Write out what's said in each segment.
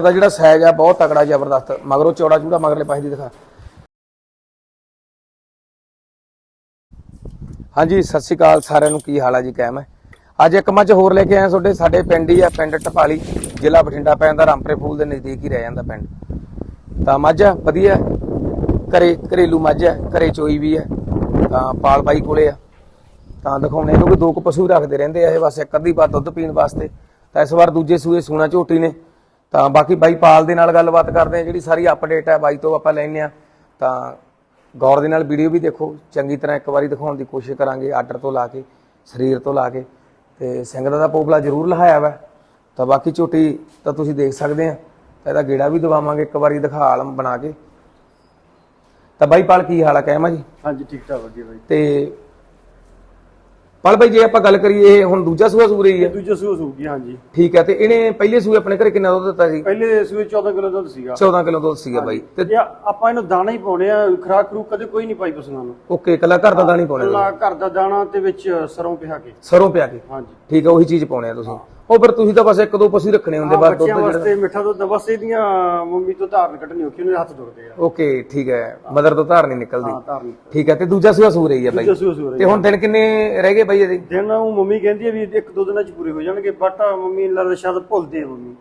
ਦਾ ਜਿਹੜਾ ਸਾਈਜ਼ ਆ ਬਹੁਤ ਤਕੜਾ ਜ਼ਬਰਦਸਤ। ਮਗਰੋਂ ਚੌੜਾ ਚੂੜਾ ਮਗਰਲੇ ਪਾਸੇ ਦੀ ਦਿਖਾ। ਹਾਂਜੀ ਸਤਿ ਸ਼੍ਰੀ ਅਕਾਲ ਸਾਰਿਆਂ ਨੂੰ। ਕੀ ਹਾਲ ਆ ਜੀ? ਕਾਇਮ ਹੈ ਅੱਜ ਇੱਕ ਮੱਝ ਹੋਰ ਲੈ ਕੇ ਆਇਆ ਤੁਹਾਡੇ। ਸਾਡੇ ਪਿੰਡ ਹੀ ਆ ਪਿੰਡ ਟਪਾਲੀ ਜ਼ਿਲ੍ਹਾ ਬਠਿੰਡਾ ਪੈਂਦਾ ਰਾਮਪੁਰੇ ਫੂਲ ਦੇ ਨਜ਼ਦੀਕ ਹੀ ਰਹਿ ਜਾਂਦਾ ਪਿੰਡ। ਤਾਂ ਮੱਝ ਆ, ਵਧੀਆ। ਘਰੇ ਘਰੇਲੂ ਮੱਝ ਹੈ ਘਰੇ ਚੋਈ ਵੀ ਹੈ ਤਾਂ ਪਾਲ ਬਾਈ ਕੋਲੇ ਆ। ਤਾਂ ਦਿਖਾਉਣੇ ਕਿਉਂਕਿ ਦੋ ਕੁ ਪਸ਼ੂ ਰੱਖਦੇ ਰਹਿੰਦੇ ਆ ਇਹ ਬਸ ਇੱਕ ਅੱਧੀ ਵਾਰ ਦੁੱਧ ਪੀਣ ਵਾਸਤੇ। ਤਾਂ ਇਸ ਵਾਰ ਦੂਜੇ ਸੂਏ ਸੂਣਾ ਝੋਟੀ ਨੇ। ਤਾਂ ਬਾਕੀ ਬਾਈ ਪਾਲ ਦੇ ਨਾਲ ਗੱਲਬਾਤ ਕਰਦੇ ਆ ਜਿਹੜੀ ਸਾਰੀ ਅਪਡੇਟ ਹੈ ਬਾਈ ਤੋਂ ਆਪਾਂ ਲੈਣੇ ਆ ਤਾਂ ਗੌਰ ਦੇ ਨਾਲ ਵੀਡੀਓ ਵੀ ਦੇਖੋ ਚੰਗੀ ਤਰ੍ਹਾਂ ਇੱਕ ਵਾਰੀ ਦਿਖਾਉਣ ਦੀ ਕੋਸ਼ਿਸ਼ ਕਰਾਂਗੇ ਆਰਡਰ ਤੋਂ ਲਾ ਕੇ ਸਰੀਰ ਤੋਂ ਲਾ ਕੇ। ਤੇ ਸਿੰਘ ਦਾ ਪੋਪਲਾ ਜ਼ਰੂਰ ਲਹਾਇਆ ਵਾ। ਤਾਂ ਬਾਕੀ ਝੋਟੀ ਤਾਂ ਤੁਸੀਂ ਦੇਖ ਸਕਦੇ ਆ ਤਾਂ ਇਹਦਾ ਗੇੜਾ ਵੀ ਦਵਾਵਾਂਗੇ ਇੱਕ ਵਾਰੀ ਦਿਖਾ ਆਲਮ ਬਣਾ ਕੇ। ਤਾਂ ਬਾਈ ਪਾਲ ਕੀ ਹਾਲ ਆ? ਕਹਿਮਾ ਜੀ? ਹਾਂਜੀ ਠੀਕ ਠਾਕ ਵਧੀਆ ਬਾਈ। ਤੇ ਪਲ ਬਾਈ ਜੇ ਆਪਾਂ ਗੱਲ ਕਰੀਏ ਇਹ ਹੁਣ ਦੂਜਾ ਸੂਆ ਸੂ ਰਹੀ ਹੈ। ਦੂਜਾ ਸੂਆ ਸੂਗੀ ਹਾਂਜੀ। ਠੀਕ ਹੈ ਤੇ ਇਹਨੇ ਪਹਿਲੇ ਸੂਏ ਆਪਣੇ ਘਰੇ ਕਿੰਨਾ ਦੁੱਧ ਦਿੱਤਾ ਸੀ? ਪਹਿਲੇ ਸੂਏ 14 ਕਿਲੋ ਦੁੱਧ ਸੀਗਾ। 14 ਕਿਲੋ ਦੁੱਧ ਸੀਗਾ ਬਾਈ ਤੇ ਤੇ ਆਪਾਂ ਇਹਨੂੰ ਦਾਣਾ ਹੀ ਪਾਉਣੇ ਆ ਖਰਾਕ ਖਰੂਕ ਕਦੇ ਕੋਈ ਨਹੀਂ ਪਾਈ ਪਸੂਆਂ ਨੂੰ। ਓਕੇ ਕੱਲਾ ਘਰ ਦਾ ਦਾਣੀ ਪਾਉਣੇ ਕੱਲਾ ਘਰ ਦਾ ਦਾਣਾ ਤੇ ਵਿੱਚ ਸਰੋਂ ਪਿਹਾ ਕੇ। ਸਰੋਂ ਪਿਆ ਕੇ। ਹਾਂਜੀ। ਠੀਕ ਹੈ ਉਹੀ ਚੀਜ਼ ਪਾਉਣੇ ਆ ਤੁਸੀਂ। ਉਹ ਫਿਰ ਤੁਸੀਂ ਤਾਂ ਬਸ ਇੱਕ ਦੋ ਪਸ਼ੂ ਰੱਖਣੇ ਹੁੰਦੇ ਬਸ ਦੁੱਧ ਬੱਚਿਆਂ ਵਾਸਤੇ ਮਿੱਠਾ ਦੁੱਧ ਬਸ ਇਹਦੀਆਂ ਮੰਮੀ ਤੋਂ ਧਾਰਨ ਕੱਢਣੀ ਔਖੀ ਉਹਨੇ ਹੱਥ ਦੁਖਦੇ ਆ। ਓਕੇ ਠੀਕ ਹੈ। ਮਦਰ ਤੋਂ ਧਾਰ ਨਹੀਂ ਨਿਕਲਦੀ। ਹਾਂ ਧਾਰਨ ਠੀਕ ਹੈ ਤੇ ਦੂਜਾ ਸੂਆ ਸੂ ਰਹੀ ਹੈ ਬਾਈ। ਤੇ ਹੁਣ ਦਿਨ ਕਿੰਨੇ ਰਹਿ ਗਏ ਬਾਈ ਇਹਦੇ? ਦਿਨ ਉਹ ਮੰਮੀ ਕਹਿੰਦੀ ਆ ਵੀ ਇੱਕ ਦੋ ਦਿਨਾਂ ਚ ਪੂਰੇ ਹੋ ਜਾਣਗੇ ਬਟ ਮੰਮੀ ਲੱਗਦਾ ਸ਼ਾਇਦ ਭੁੱਲਦੇ ਆ ਮੰਮੀ।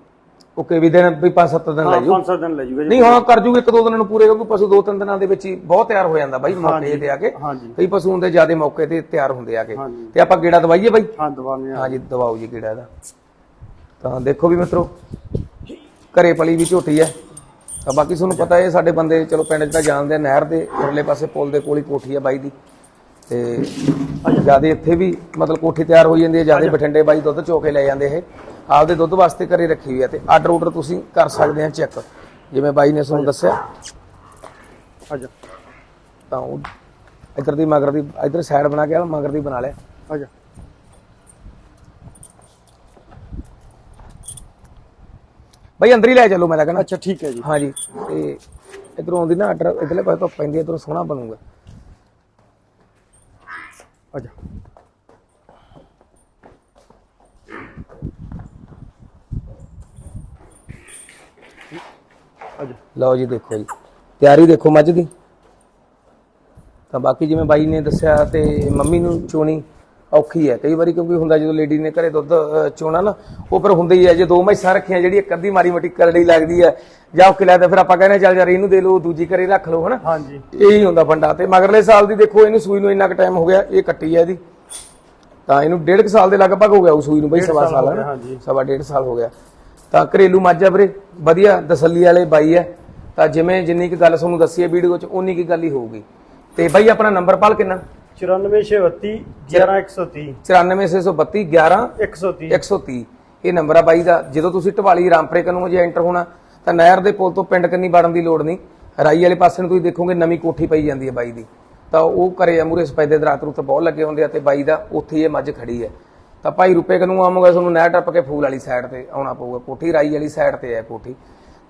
ਓਕੇ ਵੀ ਦਿਨ ਵੀ 5-7 ਦਿਨ ਲੈ ਹਾਂ ਪੰਜ ਸੱਤ ਦਿਨ ਲੈ ਜੂਗਾ ਨਹੀਂ ਹੁਣ ਕਰ ਜੂਗੇ ਇੱਕ ਦੋ ਦਿਨਾਂ ਨੂੰ ਪੂਰੇ ਕਿਉਂਕਿ ਪਸ਼ੂ ਦੋ ਤਿੰਨ ਦਿਨਾਂ ਦੇ ਵਿੱਚ ਹੀ ਬਹੁਤ ਤਿਆਰ ਹੋ ਜਾਂਦਾ ਬਾਈ ਮੌਕੇ ਤੇ ਆ ਕੇ। ਹਾਂਜੀ। ਕਈ ਪਸ਼ੂ ਹੁੰਦੇ ਜਿਆਦੇ ਮੌਕੇ ਤੇ ਤਿਆਰ ਹੁੰਦੇ ਆ ਕੇ। ਹਾਂਜੀ। ਤੇ ਆਪਾਂ ਗੇੜਾ ਦਵਾਈਏ ਬਾਈ? ਹਾਂ ਦਵਾਨੇ ਆ। ਹਾਂਜੀ ਦਵਾਓ ਜੀ ਗੇੜਾ ਇਹਦਾ। ਤਾਂ ਦੇਖੋ ਵੀ ਮਿੱਤਰੋ ਘਰੇ ਪਲੀ ਵੀ ਝੋਟੀ ਹੈ। ਤਾਂ ਬਾਕੀ ਤੁਹਾਨੂੰ ਪਤਾ ਹੈ ਸਾਡੇ ਬੰਦੇ ਚਲੋ ਪਿੰਡ 'ਚ ਤਾਂ ਜਾਣਦੇ ਆ ਨਹਿਰ ਦੇ ਉਰਲੇ ਪਾਸੇ ਪੁਲ ਦੇ ਕੋਲ ਹੀ ਕੋਠੀ ਹੈ ਬਾਈ ਦੀ। ਤੇ ਜਿਆਦੇ ਇੱਥੇ ਵੀ ਮਤਲਬ ਕੋਠੀ ਤਿਆਰ ਹੋ ਜਾਂਦੀ ਹੈ ਜਿਆਦੇ ਬਠਿੰਡੇ ਬਾਈ ਦੁੱਧ ਚੋ ਕੇ ਲੈ ਜਾਂਦੇ ਇਹ। ਆਪਦੇ ਦੁੱਧ ਵਾਸਤੇ ਘਰੇ ਰੱਖੀ ਹੋਈ ਹੈ ਤੇ ਆਰਡਰ ਆਰਡਰ ਤੁਸੀਂ ਕਰ ਸਕਦੇ ਆ ਚੈੱਕ। ਜਿਵੇਂ ਬਾਈ ਨੇ ਤੁਹਾਨੂੰ ਦੱਸਿਆ। ਆਜਾ ਤਾਂ ਉਹ ਇੱਧਰ ਦੀ ਮਗਰ ਦੀ ਇੱਧਰ ਸਾਈਡ ਬਣਾ ਕੇ ਆ ਮਗਰ ਦੀ ਬਣਾ ਲਿਆ। ਆਜਾ ਬਾਈ ਅੰਦਰ ਹੀ ਲੈ ਚੱਲੋ ਮੈਂ ਤਾਂ ਕਹਿੰਦਾ। ਅੱਛਾ ਠੀਕ ਹੈ ਜੀ। ਹਾਂਜੀ ਤੇ ਇਧਰੋਂ ਆਉਂਦੀ ਨਾ ਆਰਡਰ ਇਧਰਲੇ ਪਾਸੇ ਤੋਂ ਪੈਂਦੀ ਇਧਰੋਂ ਸੋਹਣਾ ਬਣੂਗਾ। ਆਜਾ ਲਓ ਜੀ ਦੇਖੋ ਜੀ। ਤਿਆਰੀ ਦੇਖੋ ਮੱਝ ਦੀ। ਤਾਂ ਬਾਕੀ ਜਿਵੇਂ ਬਾਈ ਨੇ ਦੱਸਿਆ ਤੇ ਮੰਮੀ ਨੂੰ ਚੋਣੀ। ਔਖੀ ਹੈ। ਕਈ ਵਾਰੀ ਕਿਉਂਕਿ ਹੁੰਦਾ ਜਦੋਂ ਲੇਡੀ ਨੇ ਘਰੇ ਦੁੱਧ ਚੋਣਾ ਨਾ ਉਹ ਫਿਰ ਹੁੰਦਾ ਹੀ ਹੈ ਜੇ ਦੋ ਮੈਸਾਂ ਰੱਖੀਆਂ ਜਿਹੜੀ ਇੱਕ ਅੱਧੀ ਮਾਰੀ ਮਟੀ ਕਰੜੀ ਲੱਗਦੀ ਹੈ ਜਾਂ ਔਖੀ ਲੱਗਦਾ ਫਿਰ ਆਪਾਂ ਕਹਿੰਦੇ ਚੱਲ ਯਾਰ ਇਹਨੂੰ ਦੇ ਲਓ ਦੂਜੀ ਘਰੇ ਰੱਖ ਲਓ ਹਨਾ? ਹਾਂਜੀ। ਇਹੀ ਹੁੰਦਾ ਫੰਡਾ ਤੇ। ਮਗਰਲੇ ਸਾਲ ਦੀ ਦੇਖੋ ਇਹਨੂੰ ਸੂਈ ਨੂੰ ਇੰਨਾ ਕੁ ਟਾਈਮ ਹੋ ਗਿਆ ਇਹ ਕੱਟੀ ਹੈ ਇਹਦੀ। ਤਾਂ ਇਹਨੂੰ ਡੇਢ ਕੁ ਸਾਲ ਦੇ ਲਗਭਗ ਹੋ ਗਿਆ ਉਹ ਸੂਈ ਨੂੰ ਬਈ ਸਵਾ ਸਾਲ ਹੋ ਹੈ ਗਿਆ, ਨਾ ਹਾਂਜੀ। ਸਵਾ ਡੇਢ ਸਾਲ ਹੋ ਗਿਆ। ਤਾਂ ਘਰੇਲੂ ਮੱਝ ਆ ਵੀਰੇ ਵਧੀਆ ਤਸੱਲੀ ਵਾਲੇ ਬਾਈ ਹੈ। ਤਾਂ ਜਿਵੇਂ ਜਿੰਨੀ ਕੁ ਗੱਲ ਤੁਹਾਨੂੰ ਦੱਸੀ ਹੈ ਵੀਡੀਓ 'ਚ ਉਨੀ ਕੀ ਗੱਲ ਹੀ ਹੋਊਗੀ। ਤੇ ਬਾਈ ਆਪਣਾ ਨੰਬਰ ਪਾਲ ਕਿੰਨਾ? 94632 11130 94632 11 130 130 ਇਹ ਨੰਬਰ ਆ ਬਾਈ ਦਾ। ਜਦੋਂ ਤੁਸੀਂ ਢਵਾਲੀ ਰਾਮਪਰੇ ਕਨੂੰ ਜੇ ਐਂਟਰ ਹੋਣਾ ਤਾਂ ਨਹਿਰ ਦੇ ਪੁਲ ਤੋਂ ਪਿੰਡ ਕੰਨੀ ਵੜਨ ਦੀ ਲੋੜ ਨਹੀਂ। ਰਾਈ ਵਾਲੇ ਪਾਸੇ ਨੂੰ ਤੁਸੀਂ ਦੇਖੋਗੇ ਨਵੀਂ ਕੋਠੀ ਪਈ ਜਾਂਦੀ ਹੈ ਬਾਈ ਦੀ। ਤਾਂ ਉਹ ਘਰੇ ਅਮੂਰੇ ਸਪੈਦੇ ਦਰਾਤ ਰੁੱਤ ਬਹੁਤ ਲੱਗੇ ਹੁੰਦੇ ਆ ਤੇ ਬਾਈ ਦਾ ਉੱਥੇ ਹੀ ਇਹ ਮੱਝ ਖੜੀ ਹੈ। ਤਾਂ ਭਾਈ ਰੁਪਏ ਕਨੂੰ ਆਮੋਗਾ ਤੁਹਾਨੂੰ ਨਹਿਰ ਟੱਪ ਕੇ ਫੂਲ ਵਾਲੀ ਸਾਈਡ ਤੇ ਆਉਣਾ ਪਊਗਾ। ਕੋਠੀ ਰਾਈ ਵਾਲੀ ਸਾਈਡ ਤੇ ਹੈ ਕੋਠੀ।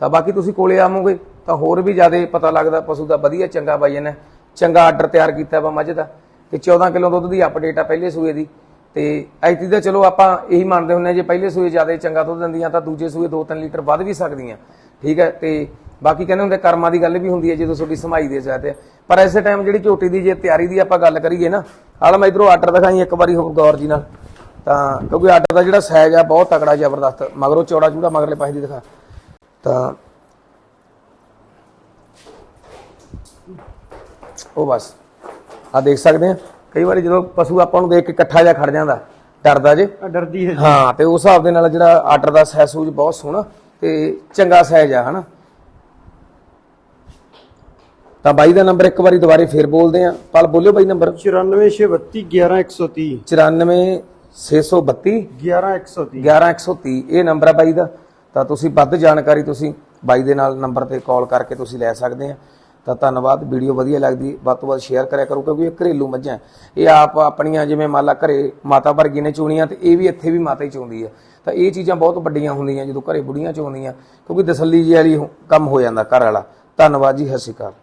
ਤਾਂ ਬਾਕੀ ਤੁਸੀਂ ਕੋਲੇ ਆਵੋਗੇ ਤਾਂ ਹੋਰ ਵੀ ਜ਼ਿਆਦਾ ਪਤਾ ਲੱਗਦਾ ਪਸ਼ੂ ਦਾ ਵਧੀਆ ਚੰਗਾ ਬਾਈ ਨੇ ਚੰਗਾ ਆਰਡਰ ਤਿਆਰ ਕੀਤਾ ਵਾ ਮੱਝ ਦਾ। ਤੇ 14 ਕਿਲੋ ਦੁੱਧ ਦੀ ਅਪਡੇਟ ਆ ਪਹਿਲੇ ਸੂਏ ਦੀ। ਤੇ ਐਤੀ ਦਾ ਚਲੋ ਆਪਾਂ ਇਹੀ ਮੰਨਦੇ ਹੁੰਨੇ ਜੇ ਪਹਿਲੇ ਸੂਏ ਜ਼ਿਆਦਾ ਚੰਗਾ ਦੁੱਧ ਦਿੰਦੀਆਂ ਤਾਂ ਦੂਜੇ ਸੂਏ 2-3 ਲੀਟਰ ਵੱਧ ਵੀ ਸਕਦੀਆਂ। ਠੀਕ ਹੈ, ਤੇ ਬਾਕੀ ਕਹਿੰਦੇ ਹੁੰਦੇ ਕਰਮਾਂ ਦੀ ਗੱਲ ਵੀ ਹੁੰਦੀ ਹੈ ਜਦੋਂ ਤੁਹਾਡੀ ਸਮਾਈ ਦੇ ਜਾਂਦੇ ਪਰ ਐਸੇ ਟਾਈਮ ਜਿਹੜੀ ਝੋਟੀ ਦੀ ਜੇ ਤਿਆਰੀ ਦੀ ਆਪਾਂ ਗੱਲ ਕਰੀਏ ਨਾ ਹਾਲ ਮੈਂ ਇਧਰੋਂ ਆਰਡਰ ਦਿਖਾਈ ਇੱਕ ਵਾਰੀ ਹੋਰ ਗੌਰ ਜੀ ਨਾਲ। ਤਾਂ ਕਿਉਂਕਿ ਆਰਡਰ ਦਾ ਜਿਹੜਾ ਸਾਈਜ਼ ਆ ਬਹੁਤ ਤਕੜਾ ਜ਼ਬਰਦਸਤ, ਮਗਰੋਂ ਚੌੜਾ ਚੂੜਾ ਮਗਰਲੇ ਪਾਸੇ ਦੀ ਦਿਖਾ। ਤਾਂ ਉਹ ਬਸ। ਆ ਦੇਖ ਸਕਦੇ ਆ? ਕਈ ਵਾਰੀ ਜਦੋਂ ਪਸ਼ੂ ਆਪਾਂ ਨੂੰ ਦੇਖ ਕੇ ਇਕੱਠਾ ਜਿਹਾ ਖੜ ਜਾਂਦਾ ਡਰਦਾ ਜੇ। ਡਰਦੀ ਹੈ। ਹਾਂ ਤੇ ਉਸ ਹਿਸਾਬ ਦੇ ਨਾਲ ਜਿਹੜਾ ਆਰਡਰ ਦਾ ਸਾਈਜ਼ ਸੂਜ ਬਹੁਤ ਸੋਹਣਾ ਤੇ ਚੰਗਾ ਸਾਈਜ਼ ਆ ਹਨਾ? ਤਾਂ ਬਾਈ ਦਾ ਨੰਬਰ ਇੱਕ ਵਾਰੀ ਦੁਬਾਰੇ ਫੇਰ ਬੋਲਦੇ ਆ। ਪਲ ਬੋਲਿਓ ਬਾਈ ਨੰਬਰ। 94632 11130 94632 11130 11130 ਇਹ ਨੰਬਰ ਆ ਬਾਈ ਦਾ। ਤਾਂ ਤੁਸੀਂ ਵੱਧ ਜਾਣਕਾਰੀ ਤੁਸੀਂ ਬਾਈ ਦੇ ਨਾਲ ਨੰਬਰ ਤੇ ਕਾਲ ਕਰਕੇ ਤੁਸੀਂ ਲੈ ਸਕਦੇ ਆ। ਤਾਂ ਧੰਨਵਾਦ, ਵੀਡੀਓ ਵਧੀਆ ਲੱਗਦੀ, ਵੱਧ ਤੋਂ ਵੱਧ ਸ਼ੇਅਰ ਕਰਿਆ ਕਰੋ, ਕਿਉਂਕਿ ਇਹ ਘਰੇਲੂ ਮੱਝਾਂ ਇਹ ਆਪ ਆਪਣੀਆਂ ਜਿਵੇਂ ਮੰਨ ਲਾ ਘਰੇ ਮਾਤਾ ਵਰਗੀ ਨੇ ਚੋਣੀਆਂ ਤੇ ਇਹ ਵੀ ਇੱਥੇ ਵੀ ਮਾਤਾ ਹੀ ਚੋਂਦੀ ਆ ਤਾਂ ਇਹ ਚੀਜ਼ਾਂ ਬਹੁਤ ਵੱਡੀਆਂ ਹੁੰਦੀਆਂ, ਜਦੋਂ ਘਰੇ ਬੁੜੀਆਂ ਚੋਂਦੀਆਂ ਕਿਉਂਕਿ ਤਸੱਲੀ ਜੀ ਵਾਲੀ ਕੰਮ ਹੋ ਜਾਂਦਾ ਘਰ ਵਾਲਾ। ਧੰਨਵਾਦ ਜੀ, ਸਤਿ ਸ਼੍ਰੀ ਅਕਾਲ।